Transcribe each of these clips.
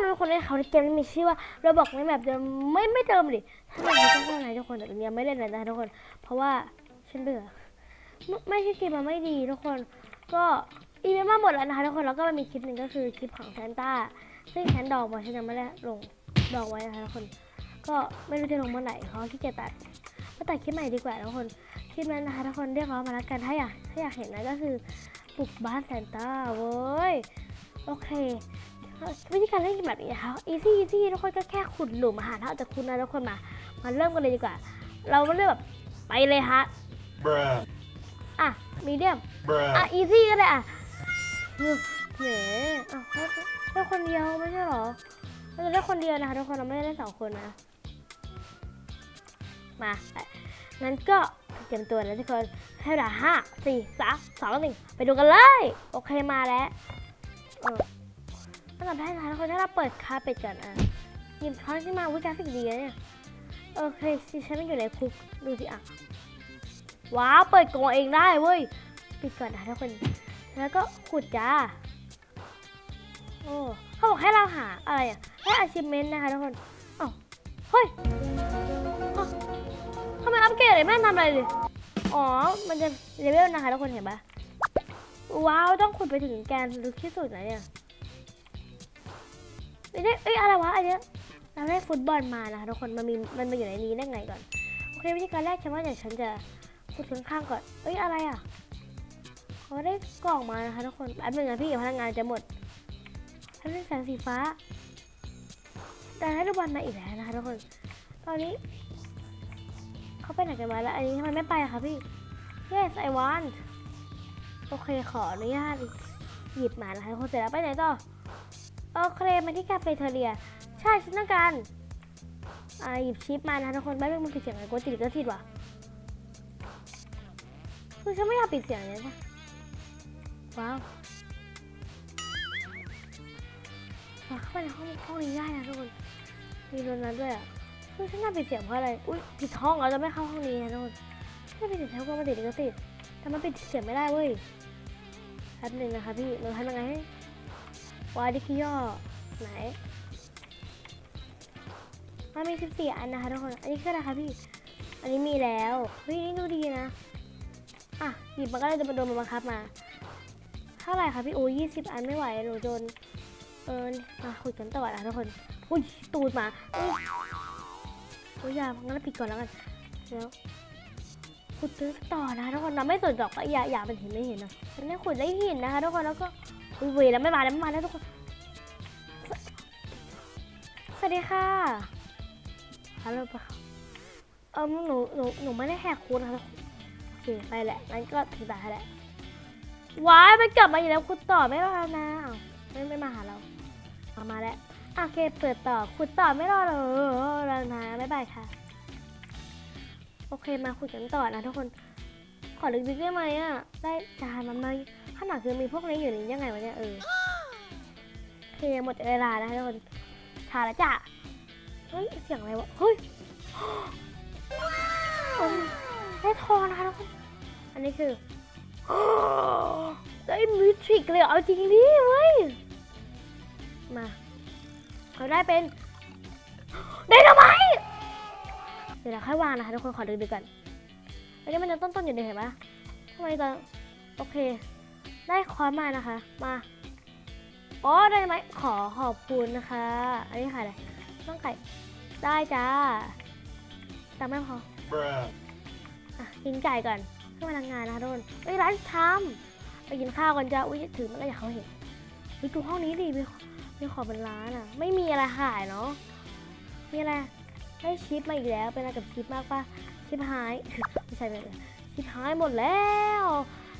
เราเป็นคนเล่นเขาในเกมที่มีชื่อว่าเราบอกในแบบเดิมไม่ไม่เดิมดิถ้าเราไม่ต้องอะไรทุกคนแต่ตอนนี้ยไม่เล่นเลยนะทุกคน เพราะว่าฉันเบื่อไม่ใช่เกมมันไม่ดีทุกคน ก็อีเวนต์มาหมดแล้วนะคะทุกคนแล้วก็มันมีคลิปหนึ่งก็คือคลิปของแซนต้าซึ่งฉันดองไว้ฉันยังไม่ได้ลงดองไว้นะคะทุกคน ก็ไม่รู้จะลงเมื่อไหร่เพราะขี้เกียจตัดก็ตัดคลิปใหม่ดีกว่าทุกคนคลิปนั้นนะคะทุกคนเรียกร้องมาแล้วกันถ้าอยากถ้าอยากเห็นนะก็คือปลุกบ้านแซนต้าเว้ยโอเค วิธีการเล่นแบบนี้นะคะ easy easy ทุกคนก็แค่ขุดหลุมหาเท่าจากคุณนะทุกคนมา มาเริ่มกันเลยดีกว่า เรามาเริ่มแบบไปเลยฮะ Bruh. อะมีเดียม Bruh. อะ easy ก็ได้อะแหมอะให้ให้คนเดียวไม่ใช่เหรอเราจะได้คนเดียวนะคะทุกคนเราไม่ได้เล่นสองคนนะมาอะงั้นก็เตรียมตัวนะทุกคนให้เวลาห้าสี่สามสองหนึ่งไปดูกันเลย โอเคมาแล้วเอันดับแรกนะคะทุกคนถ้าเราเปิดคาเป็ดก่อนอะหยิบช้อนขึ้นมาวิกราฟิกดีนะเนี่ยโอเคสิฉันไม่อยู่ในคุกดูสิอะว้าวเปิดกล่องเองได้เว้ยปิดก่อนนะทุกคน แล้วก็ขุดจ้าโอ้เขาบอกให้เราหาอะไรอะให้ achievement นะคะทุกคนอ้าวเฮ้ยอ้าวทำไมอัปเกรดเลยแม่ทำอะไรเลยอ๋อ มันจะเลเวลนะคะทุกคนเห็นปะว้าว ต้องขุดไปถึงแกนลึกที่สุดนะเนี่ย เอ้ยเอ้ยอะไรวะอันเนี้ยเราได้ฟุตบอลมานะคะทุกคนมันมีมันมาอยู่ในนี้ได้ไงก่อนโอเควิธีการแรกฉันว่าเดี๋ยวฉันจะขุดข้างๆก่อนเอ้ยอะไรอะเขาได้กล่องมานะคะทุกคนแป๊บนึงนะพี่พลังงานจะหมดแป๊บนึงแสงสีฟ้าแต่ให้ลูกบอลมาอีกแล้วนะคะทุกคน ตอนนี้เขาไปไหนกันมาแล้ว อันนี้ทำไมไม่ไปอะคะพี่ yes I want โอเคขออนุญาตหยิบมานะคะทุกคนเสร็จแล้วไปไหนต่อ โอเคมาที่คาเฟ่เทเรีย ใช่ฉันต้องการอ่าหยิบชิปมานะทุกคนไม่เป็นมันปิดเสียงอะไรกูติดก็ติดว่ะคือฉันไม่อยากปิดเสียงเนี่ยนะว้าวว้าวเข้าไปในห้องห้องนี้ได้นะทุกคนมีโดนัทด้วยอะคือฉันน่าปิดเสียงเพราะอะไรอุ้ยผิดห้องเราจะไม่เข้าห้องนี้นะทุกคนไม่ปิดเสียงแถวก็มาติดก็ติดแต่มันปิดเสียงไม่ได้เว้ยแป๊บหนึงนะคะพี่เราทำยังไงให้ วาดิคิย่อไหนมันมี14อันนะคะทุกคน อันนี้คืออะไรคะพี่ อันนี้มีแล้วเฮ้ยนี่ดูดีนะ อะหยิบมันก็เลยจะมาโดนมันบังคับมา เท่าไหร่คะพี่โอ้ย20อันไม่ไหวหนูโดนเออมาคุยกันต่อนะทุกคน อุ้ยตูดมาอุ้ยโอ้ยอยางั้นปิดก่อนแล้วกันแล้วขุดต่อนะทุกคนเราไม่สนหรอกว่าอย่าอย่าเป็นเห็นไม่เห็นนะมันไม่ขุดได้หินนะคะทุกคนแล้วก็ อุ้ยเวแล้วไม่มาแล้วไม่มาแล้วทุกคนสวัสดีค่ะฮัลโหลปะเออหนูหนูหนูไม่ได้แหกคูดนะคะโอเคไปแหละงั้นก็ถึงตาแหละว้ายมันกลับมาอยู่แล้วขุดต่อไม่รอแล้วนะอ้าไม่ไม่มาหาเราเอามาแล้วโอเคเปิดต่อขุดต่อไม่รอเลยแล้วนะบ๊ายบายค่ะ โอเคมาขุดกันต่อนะทุกคน ขอลึกๆได้ไหมอะ ได้จานมันมาขนาดคือมีพวกนี้อยู่นี่ยังไงวะเนี่ยเออโอเคหมดเวลานะทุกคนชาล้วจ้ะเฮ้ยเสียงอะไรวะ เฮ้ยได้ทอนะคะทุกคน อันนี้คือได้มิทริกเลยเอาจริงดิเว้ย มาเขาได้เป็น ได้ทำไม เดี๋ยวเราค่อยวางนะคะทุกคนขอดึกๆก่อน อันนี้มันยังต้นๆอยู่เลยเห็นปะทำไมตอนโอเค ได้คอร์สมานะคะ มาอ๋อได้ไหมขอขอบคุณนะคะ อันนี้ขายอะไรน้องไก่ได้จ้าตังค์ไม่พอ Bruh. อะกินไก่ก่อนเพื่อพลังงานนะคะทุกคนเอ้ยร้านชำไปกินข้าวกันจ้าอุ้ยถือมันแล้วอยากเขาเห็นวิดูห้องนี้ดิมีมีของเป็นร้านอะ ไม่มีอะไรขายเนาะมีอะไรได้ชิปมาอีกแล้วเป็นอะไรกับชิปมากปะ ชิปหาย ไม่ใช่ไม่ใช่ชิปหายหมดแล้ว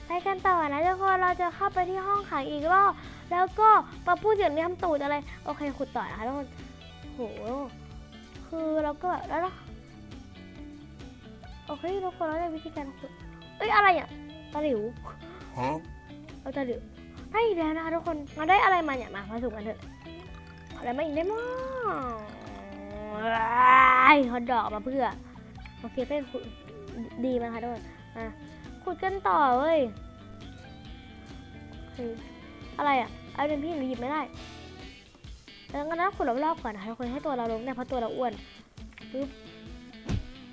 ไปกันต่อนะทุกคนเราจะเข้าไปที่ห้องขังอีกรอบแล้วก็มาพูดเสียงนี้ทำตูดอะไร โอเคขุดต่อนะคะทุกคนโหคือเราก็แบบแล้วเราโอเคทุกคนเราได้วิธีการขุดเอ้ยอะไรอะตะหลิว Huh? เอาตะหลิวได้อีกแล้วนะคะทุกคนมาได้อะไรมาเนี่ยมามาสุ่มกันเถอะเอาอะไรมาอีกได้มั้งไอ้ฮอตดอกมาเพื่อ โอเคเป็นขุดดีมากค่ะทุกคนอะขุดกันต่อเว้ยออะไรอะเอาเป็นพี่หนูหยิบไม่ได้แล้วงั้นเราขุดรอบๆก่อนนะคะทุกคนให้ตัวเราล้มเนี่ยเพราะตัวเราอ้วนปึ๊บ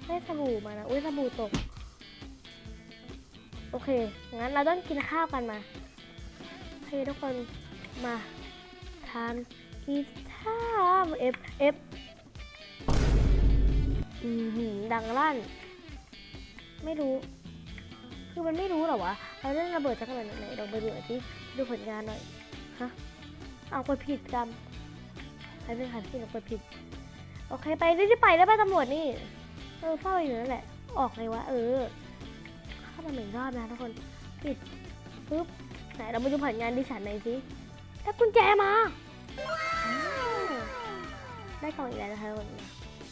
ได้สบู่มานะอุ้ยสบู่ตก โอเค งั้นเราต้องกินข้าวกันมาโอเคทุกคนมาทานกินข้าวเอฟเอฟ ดังลั่น ไม่รู้ คือมันไม่รู้หรอวะเราเล่นระเบิดสักขนไหนลองไปดูหน่อยสิดูผลงานหน่อยฮะเอากดผิดกรรมใครเป็นใครที่เรากดผิด โอเคไปรีบๆไปแล้วไปตำรวจนี่เออเฝ้าอยู่นั่นแหละ ออกไงวะเออเข้ามาหนึ่งรอบนะทุกคนปิดปึ๊บไหนเรามาดูผลงานดิฉันหน่อยสิได้กุญแจมา ได้กล่องอีกแล้วนะคะทุกคน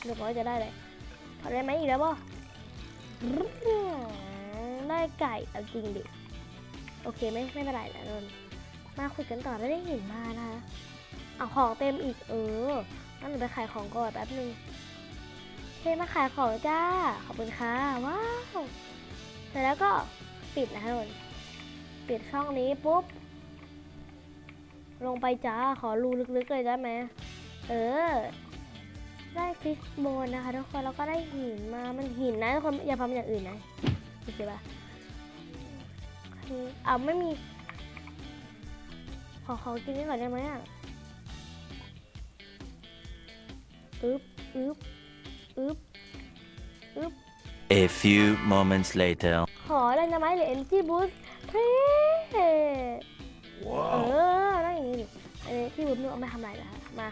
เดี๋ยวบอว่าจะได้เลย อดได้ไหมอีกแล้วบ่ได้ไก่เอาจริงดิ โอเคไม่ไม่เป็นไรนะนนมาคุยกันต่อแล้วได้เห็นมานะ เอาของเต็มอีกเอองั้นหนูไปขายของก่อนแป๊บนึงเคมาขายของจ้า ขอบคุณค่ะว้าวเสร็จแล้วก็ปิดนะคะนนปิดช่องนี้ปุ๊บ ลงไปจ้า ขอรูลึกๆเลยได้ไหม เออ ฟิชโบนนะคะทุกคนแล้วก็ได้หินมา มันหินนะทุกคนอย่าทำอย่างอื่นนะโอเคปะคือเอาไม่มี ขอขอกินนี่ก่อนได้ไหมอะอึ๊บอึ๊บอึ๊บอึ๊บ A few moments later. ขออะไรนะไหมหรือ energy boost เท่เออนั่งอย่างนี้ดิอันนี้ที่บุ๊มนึกเอามาทำอะไรนะคะมา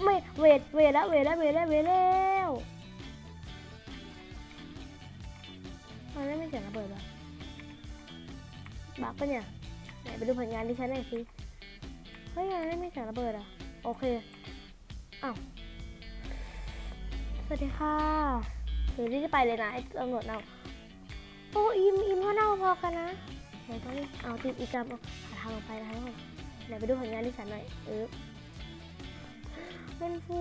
ไม่เวทเวทแล้วเวทแล้วเวทแล้วเวทแล้วมันไม่เสียงระเบิดเหรอบักปะเนี่ยไหนไปดูผลงานดิฉันหน่อยสิเฮ้ยมันไม่เสียงระเบิดอะโอเคอ้าวสวัสดีค่ะเดี๋ยวรีบไปเลยนะไอ้ตำรวจเน่าโอ้อิมอิมก็เน่าพอกันนะไหนต้องเอาติดอีกกรรมเอาหาทางออกไปนะคะทุกคนไหนไปดูผลงานดิฉันหน่อยเออ มันฟู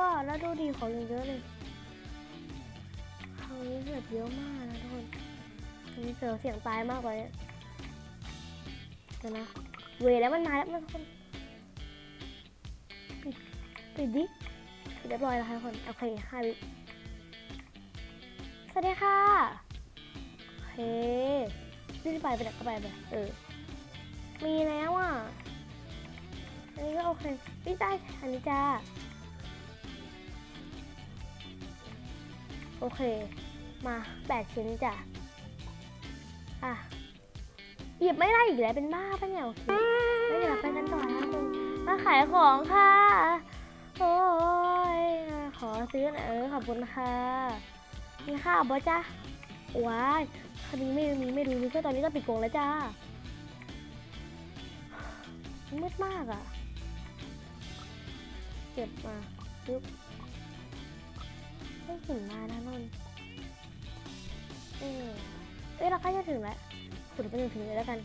อะแล้วดูดีของอย่างเยอะเลยครั้งนี้แบบเยอะมากนะทุกคนอันนี้เสือเสียงตายมากกว่านี้เดี๋ยวนะเวแล้วมันมาแล้วมันทุกคนปิดปิดดิปิดเรียบร้อยแล้วค่ะทุกคนโอเคห้าวิสวัสดีค่ะโอเครีบไปไปไหนก็ไปไปเออมีแล้วอะ อันนี้ก็โอเคพี่ได้อันนี้จ้าโอเค มาแปดชิ้นจ้ะ อะ หยิบไม่ได้อีกแล้วเป็นบ้าปะเนี่ยโอเคแล้วเดี๋ยวไปกันต่อนะคุณมาขายของค่ะ โอ้ย ขอซื้อหน่อยเออขอบคุณค่ะ มีข้าวบ่จ้ะว้ายคดีไม่มีไม่รู้ก็ตอนนี้ก็ปิดโกงแล้วจ้ามืดมากอะ เก็บมาปึ๊บไม่ถึงมานะนนท์เออเอ้ยเราใกล้จะถึงแล้วขุดไปถึงถึงเลยแล้วกัน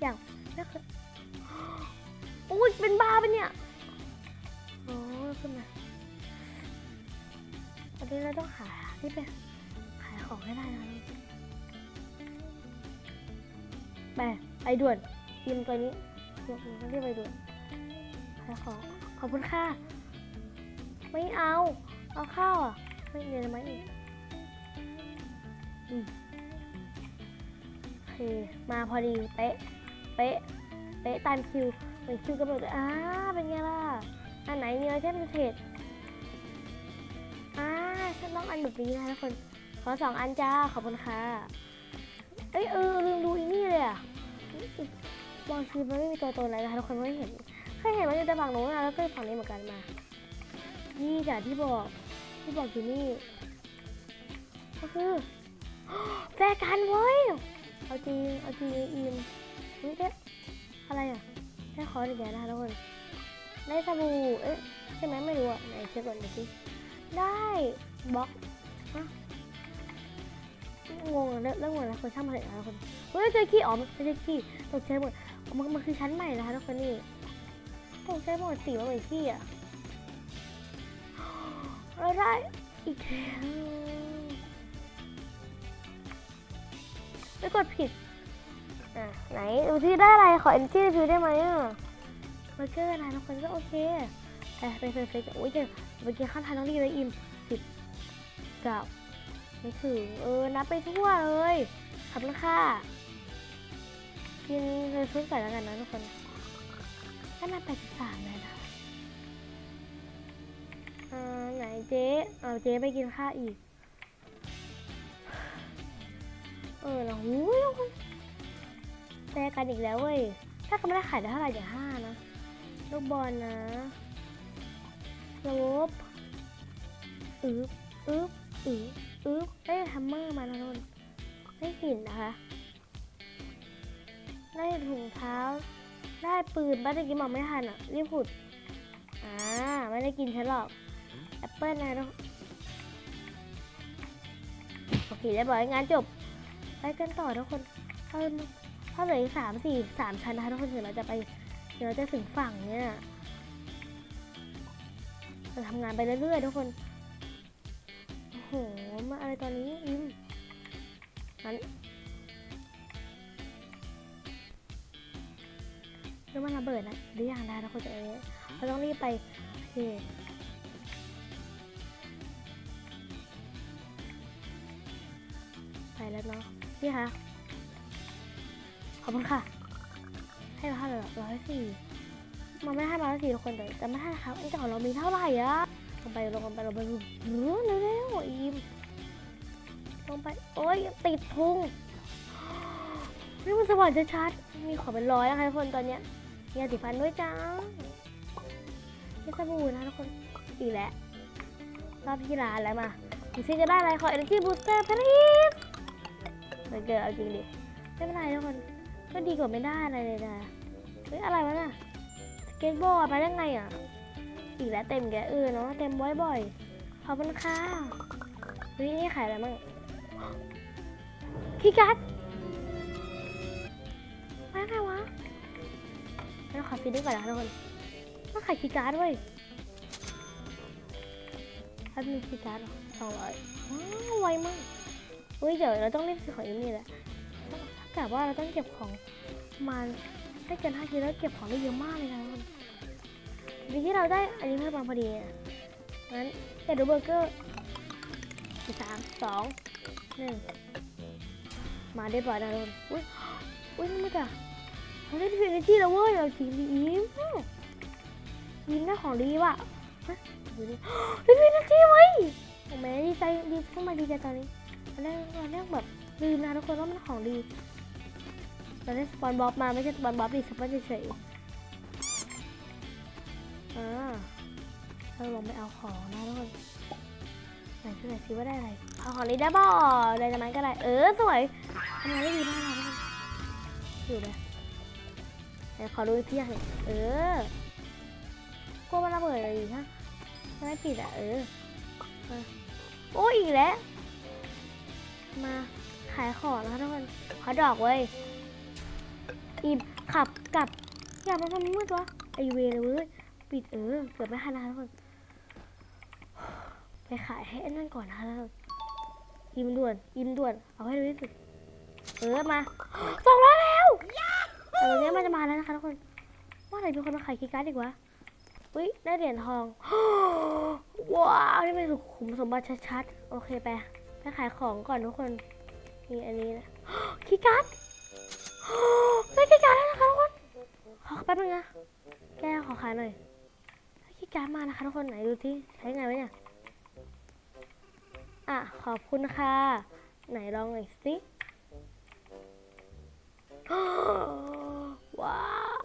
อย่างนี่คือโอ้ยเป็นบ้าปะเนี่ยโอ้ยขึ้นมาตอนนี้เราต้องหาที่ไปขายของให้ได้นะไปไปด่วนยิมตัวนี้เดี๋ยวผมต้องรีบไปด่วนขายของ ขอบคุณค่ะ ไม่เอา เอาข้าวอะ ไม่เรียนไหมอีกอืมโอเค มาพอดี เป๊ะ เป๊ะ เป๊ะตามคิว เหมือนคิวกำหนดเลยอ่าเป็นไงล่ะ อันไหนมีไอเทมเทรดอ่าฉันต้องอันแบบนี้นะคะทุกคน ขอสองอันจ้า ขอบคุณค่ะ เอ้ยเออลืมดูอีนี่เลยอะบางทีมันไม่มีตัวตนอะไรนะคะทุกคนไม่เห็น เคยเห็นมันอยู่แต่ฝั่งโน้นนะแล้วก็ฝั่งนี้เหมือนกันมา นี่จ้ะที่บอกที่บอกอยู่นี่ ก็คือแฟกันเว้ย เอาจริงเอาจริงไอ้อิมนี่ได้อะไรอะได้คอร์สอีกแล้วนะทุกคนได้สบู่เอ๊ะใช่ไหมไม่รู้อะไหนเช็คก่อนดูสิได้บล็อกฮะงงอะเริ่มเริ่มงงแล้วคนช่างมาเลยนะทุกคนเฮ้ยเจอขี้อ๋อมันไม่ใช่ขี้ตกใจหมดมันมันคือชั้นใหม่นะคะทุกคนนี่ ตกใจหมดสีมันเหมือนขี้อะเราได้อีกแล้วไม่กดผิด อะ ไหนดูที่ได้อะไร ขอ energy review ได้ไหมอะไหนอร์เกอร์นะทุกคนก็โอเคแต่ไปเฟรเฟรโอ้ยเดี๋ยวไปกินข้าวทานน้องดีเลยอิ่มสิบเก้าไม่ถึง เออ นับไปทั่วเลยขอบคุณค่ะกินเลยชุดใส่แล้วกันนะทุกคน ไปสิบสามเลยนะอ่าไหนเจ๊ เอาเจ๊ไปกินข้าวอีก เออนะหูยทุกคนแซกันอีกแล้วเว้ย ถ้าเขาไม่ได้ขายได้เท่าไหร่อย่าห้านะ ลูกบอลนะลบอึ๊บอึ๊บอึ๊บอึ๊บได้แฮมเมอร์มาแล้วทุกคนได้กลิ่นนะคะ ได้ถุงเท้า ได้ปืนบ้านตะกี้มองไม่ทันอะรีบขุด อ่าไม่ได้กินฉันหรอกแอปเปิลนะทุกโอเคเรียบร้อยงานจบ ไปกันต่อทุกคนถ้าถ้าเหลืออีกสามสี่สามชั้นนะคะทุกคนถึงเราจะไปเดี๋ยวเราจะถึงฝั่งเนี่ยเราทำงานไปเรื่อยๆทุกคนโอ้โหมาอะไรตอนนี้อิมนั้น เรื่อมันระเบิดนะหรืออยังได้ทุกคนจะเอเราต้องรีบไปโอเคไปแล้วเนาะพี่คะขอบคุณค่ะ ให้เราเท่าไหร่ร้อยสี่มันไม่ให้มาร้อยสี่ทุกคนแต่แต่ไม่ให้ครับอันเก่าเรามีเท่าไหร่อะลงไปลงไปลงไปเร็วเร็วเร็วอีมลงไปโอ้ยติดพุงนี่มันสว่างชัดๆมีขอเป็นร้อยนะคะทุกคนตอนเนี้ย ยาสีฟันด้วยจ้ามีสบู่นะทุกคน อีกแล้วรอบที่ร้านแล้วมาดูซิจะได้อะไรขอ energy booster please มันเกิดเอาจริงดิ ไม่เป็นไรทุกคน ก็ดีกว่าไม่ได้อะไรเลยนะ เฮ้ย อะไรวะน่ะ สเก็ตบอร์ดมาได้ไงอะ อีกแล้วเต็มแกเออเนาะเต็มบ่อยๆขอบคุณค่ะเฮ้ยนี่ขายอะไรมั่งคีย์การ์ดมาไงวะ เราขอซื้อดีกว่านะทุกคนมาขายคีย์การ์ดเว้ยถ้ามีคีย์การ์ดสองร้อยว้าวไวมากเฮ้ยเดี๋ยวเราต้องเรีบซื้อของอีนี่แหละถ้าเกิดว่าเราต้องเก็บของมาณไม่เกินห้ากิโลแล้วเก็บของได้เยอะมากเลยนะทุกคนดีที่เราได้อันนี้เพิ่มมาพอดีงั้นเดี๋ยวดูเบอร์เกอร์สี่สามสองหนึ่งมาได้บ่อยนะทุกคนอุ้ยอุ้ยนี่มันจะ เราได้พิเศษที่แล้วเว้ยเราจริงดีอิ่มยิ้มได้ของดีว่ะฮะดูดิได้พิเศษที่เว้ยโอ้แม่ดีใจดีขึ้นมาดีใจตอนนี้ตอนแรกตอนแรกแบบลืมนะทุกคนว่ามันของดีเราได้สปอนบ๊อบมาไม่ใช่สปอนบ๊อบดิสปอนเฉยๆอ่าเราลองไปเอาของนะทุกคนไหนคือไหนซิว่าได้อะไรเอาของนี้ได้บ่ได้ทำไมก็ได้ เออสวยทำงานได้ดีมากนะทุกคนอยู่เลย ไหนขอดูอีกที่อยากเออกลัวมันระเบิดอะไรอีกฮะไม่ปิดอะเออโอ้อีกแล้ว มาขายของนะทุกคนขอดอกเว้ยอีมขับกลับอย่ามาทำมืดวะไอเวรเลยเว้ยปิดเออเกือบไม่ทันนะทุกคนไปขายให้นั่นก่อนนะคะทุกคนอิมด่วนอิมด่วนเอาให้เร็วที่สุดเออมาสองร้อย แต่ตรงเนี้มันจะมาแล้วนะคะทุกคนว่าอะไหนมีคนมาขายคีย์การ์ดอีกวะอุ้ยได้เหรียญทองว้าวนี่เป็นสุขุมสมบัติชัดๆโอเคไปไปขายของก่อนทุกคนนี่อันนี้นะคีย์การ์ดได้คีย์การ์ดแล้วนะคะทุกคนขอแป๊บนึงนะแกขอขายหน่อยคีย์การ์ดมานะคะทุกคนไหนดูที่ใช้ไงวะเนี่ยอะขอบคุณค่ะ ไหนลองหน่อยสิ ว้าว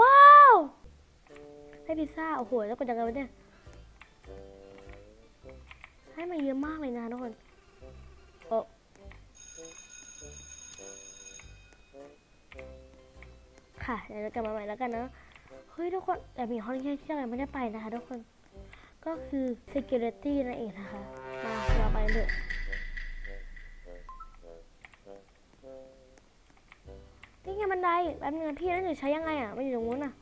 ว้าวได้พิซซ่าโอ้โหแล้วกดยังไงวะเนี่ยให้มาเยอะมากเลยนะทุกคนโอ้ค่ะเดี๋ยวเรากลับมาใหม่แล้วกันนะเฮ้ยทุกคนแต่มีห้องที่เรายังไม่ได้ไปนะคะทุกคน ก็คือ security นั่นเองนะคะ มาเราไปเลย บันไดแป๊บนึงนะพี่นั่นจะใช้ยังไงอะมันอยู่ตรงนู้นอะ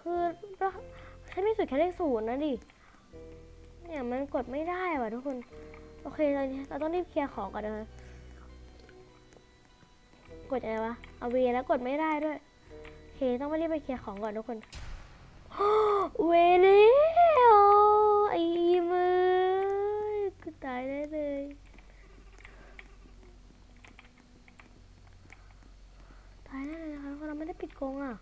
คือเราใช้ไม่สุดแค่เลขศูนย์นะดิเนี่ยมันกดไม่ได้ว่ะทุกคน โอเคตอนนี้เราต้องรีบเคลียร์ของก่อนนะกดอะไรวะเอาเวแล้วกดไม่ได้ด้วยโอเคต้องไปรีบไปเคลียร์ของก่อนทุกคนเวเลโอไอ้มือกูตายได้เลย ตายได้เลยนะคะทุกคนเรา ไม่ได้ปิดกรงอะ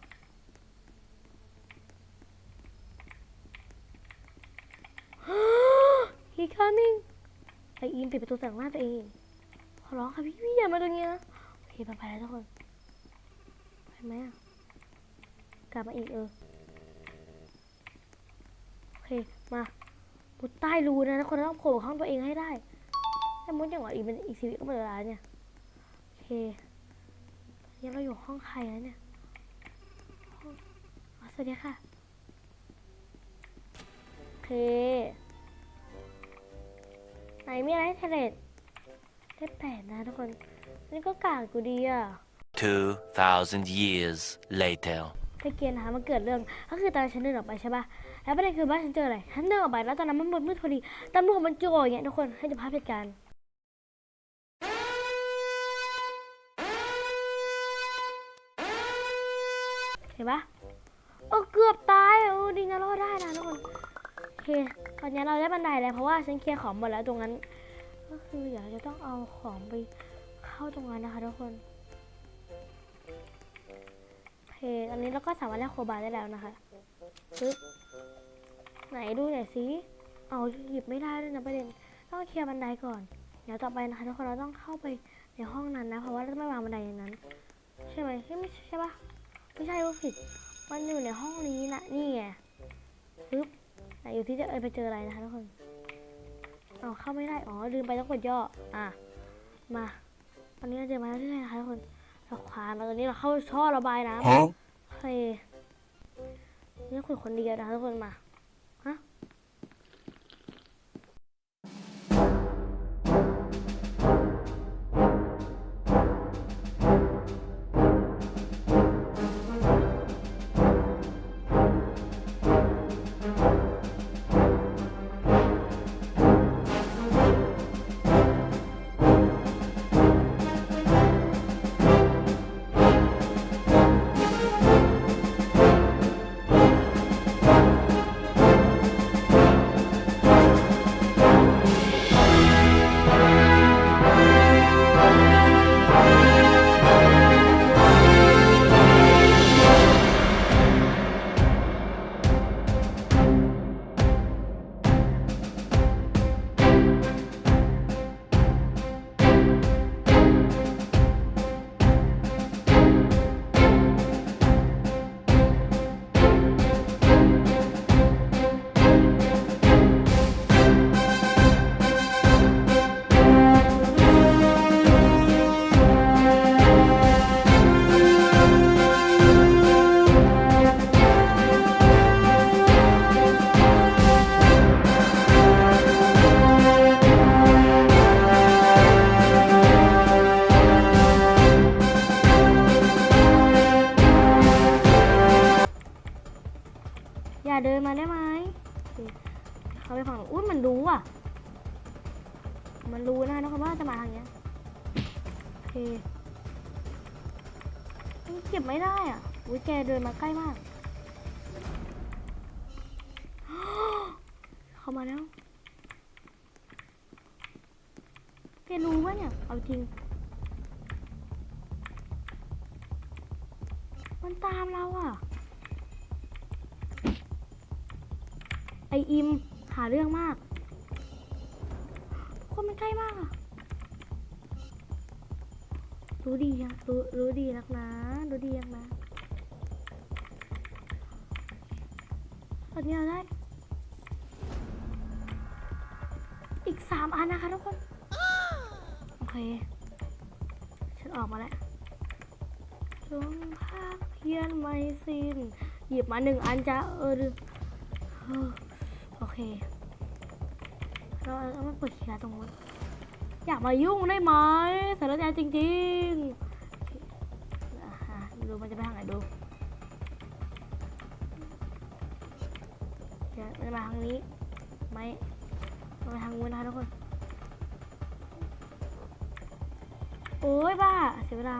he coming ไออีมปิดประตูใส่หน้าตัวเอง ขอร้องค่ะพี่พี่อย่ามาตรงนี้นะ โอเคไปไปแล้วทุกคน ไปไหมอะ กลับมาอีกเออ โอเค มามุดใต้รูนะทุกคนต้องโผล่ห้องตัวเองให้ได้ถ้ามุดอย่างหวะอีกเป็นอีกชีวิตก็หมดเวลาเนี่ย โอเคตอนนี้เราอยู่ห้องใครแล้วเนี่ย สวัสดีค่ะ โอเค ไหนมีอะไรให้เทเลตได้แปดนะทุกคน นี่ก็กากกูดีอะ 2,000 years later. ไปเกียร์นะคะมันเกิดเรื่อง ก็คือตอนฉันเดินออกไปใช่ป่ะแล้วประเด็นคือว่าฉันเจออะไร ฉันเดินออกไปแล้วตอนนั้นมันมืดมืดพอดีตำรวจมันจ่ออย่างเงี้ยทุกคนให้ดูภาพเหตุการณ์เห็นปะ โอ้เกือบตายโอ้ดีนะรอดได้นะทุกคนโอเคตอนนี้เราได้บันไดแล้วเพราะว่าฉันเคลียร์ของหมดแล้วตรงนั้น ก็คือเดี๋ยวเราจะต้องเอาของไปเข้าตรงนั้นนะคะทุกคนโอเคตอนนี้เราก็สามารถเล่นโคบาได้แล้วนะคะปึ๊บไหนดูหน่อยสิเอาหยิบไม่ได้ด้วยนะประเด็นต้องเคลียร์บันไดก่อน เดี๋ยวต่อไปนะคะทุกคนเราต้องเข้าไปในห้องนั้นนะ เพราะว่าเราจะไม่วางบันไดอย่างนั้น ใช่ไหมไม่ใช่ใช่ปะไม่ใช่ว่าผิด มันอยู่ในห้องนี้นะนี่ไงปึ๊บไหนอยู่ที่จะเอยไปเจออะไรนะคะทุกคนเอาเข้าไม่ได้อ๋อลืมไปต้องกดย่ออะมาตอนนี้เราเจอมาเรื่อยๆนะคะทุกคนเราควานมาตอนนี้เราเข้าช่อระบายน้ำ Huh? โอเคนี่คุยคนเดียวนะคะทุกคนมา แกรู้ปะเนี่ย เอาจริง มันตามเราอะ ไออิม หาเรื่องมาก คนมันใกล้มากอะรู้ดีอะรู้รู้ดีนักนะ รู้ดีนักนะตอนนี้เราได้ อีกสามอันนะคะทุกคน ฉันออกมาแล้วจงภาคเพียนไม่สิ้น หยิบมาหนึ่งอันจ้ะเออโอเค เราเอามาเปิดเคียร์ตรงนู้นอยากมายุ่งได้ไหมสารใจจริงๆดูมันจะไปทางไหนดูมันจะมาทางนี้ ไม่มันไปทางนู้นนะทุกคน โอ้ยบ้า เสียเวลา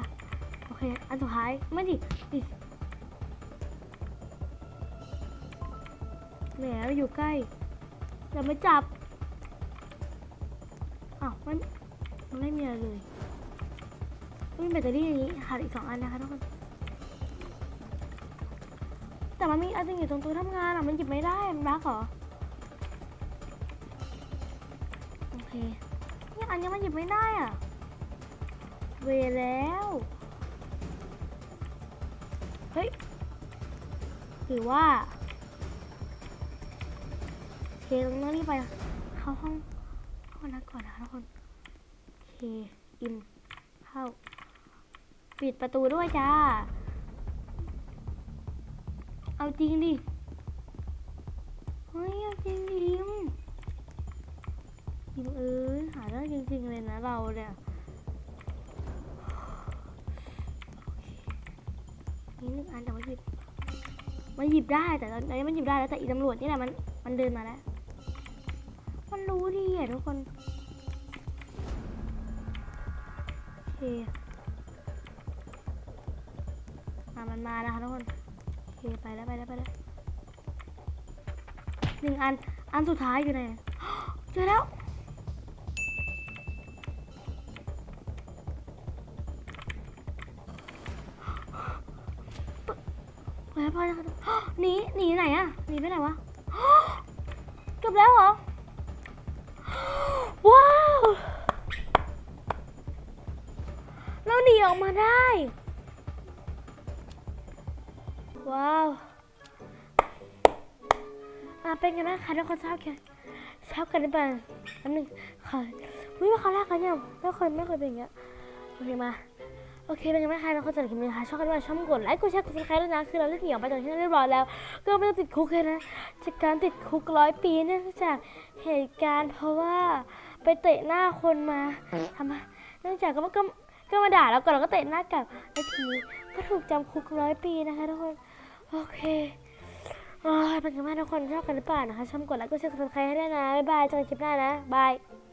โอเค อันสุดท้าย ไม่ดิดิแหมอยู่ใกล้อย่ามาจับอ้าวมันมันไม่มีอะไรเลยไม่มีแบตเตอรี่อย่างนี้ขาดอีกสองอันนะคะทุกคนแต่มันมีอันนึงอยู่ตรงตัวทำงานอะมันหยิบไม่ได้มันบั๊กเหรอโอเคนี่อันยังมันหยิบไม่ได้อะ เวแล้ว เฮ้ย หรือว่าโอเคต้องรีบไป เข้าห้องห้องนักก่อนนะคะทุกคนโอเค อิน เข้า ปิดประตูด้วยจ้า เอาจริงดิ เฮ้ย เอาจริงดิยิมยิมเอ้ยหาได้จริงๆเลยนะเราเนี่ย โอเคนี่หนึ่งอันแต่ว่าหยิบ มันหยิบได้แต่ตอนนี้มันหยิบได้แล้วแต่อีตำรวจนี่แหละมันมันเดินมาแล้ว มันรู้ดีอะทุกคนโอเคอะมันมาแล้วค่ะทุกคนโอเคไปแล้วไปแล้วไปแล้วหนึ่งอันอันสุดท้ายอยู่ไหนเจอแล้ว ไปแล้วหนีหนีไหนอะหนีไปไหนวะจบแล้วเหรอ ว้าวเราหนีออกมาได้ ว้าวอะเป็นไงบ้างคะทุกคนชอบกันชอบกันหรือเปล่าอันหนึ่งค่ะวิว่าเขาแรกกันเนี่ยไม่เคยไม่เคยเป็นอย่างเงี้ยโอเคมา โอเคเป็นไงบ้างคะทุกคนสำหรับคลิปนี้นะคะชอบกันด้วยชอบกดไลค์กดแชร์กดซับสไครต์ด้วยนะคือเราได้หนีออกไปจากที่นั่นเรียบร้อยแล้ว ก็ไม่ต้องติดคุกเลยนะจากการติดคุกร้อยปีเนื่องจากเหตุการณ์เพราะว่าไปเตะหน้าคนมาทำไมเนื่องจากก็ก็ก็มาด่าแล้วก่อนเราก็เตะหน้ากลับแล้วทีนี้ก็ถูกจำคุกร้อยปีนะคะทุกคนโอเคโอ้ยเป็นไงบ้างทุกคนชอบกันหรือเปล่านะคะชอบกดไลค์กดแชร์กดซับสไครต์ให้ด้วยนะบ๊ายบายเจอกันคลิปหน้านะบาย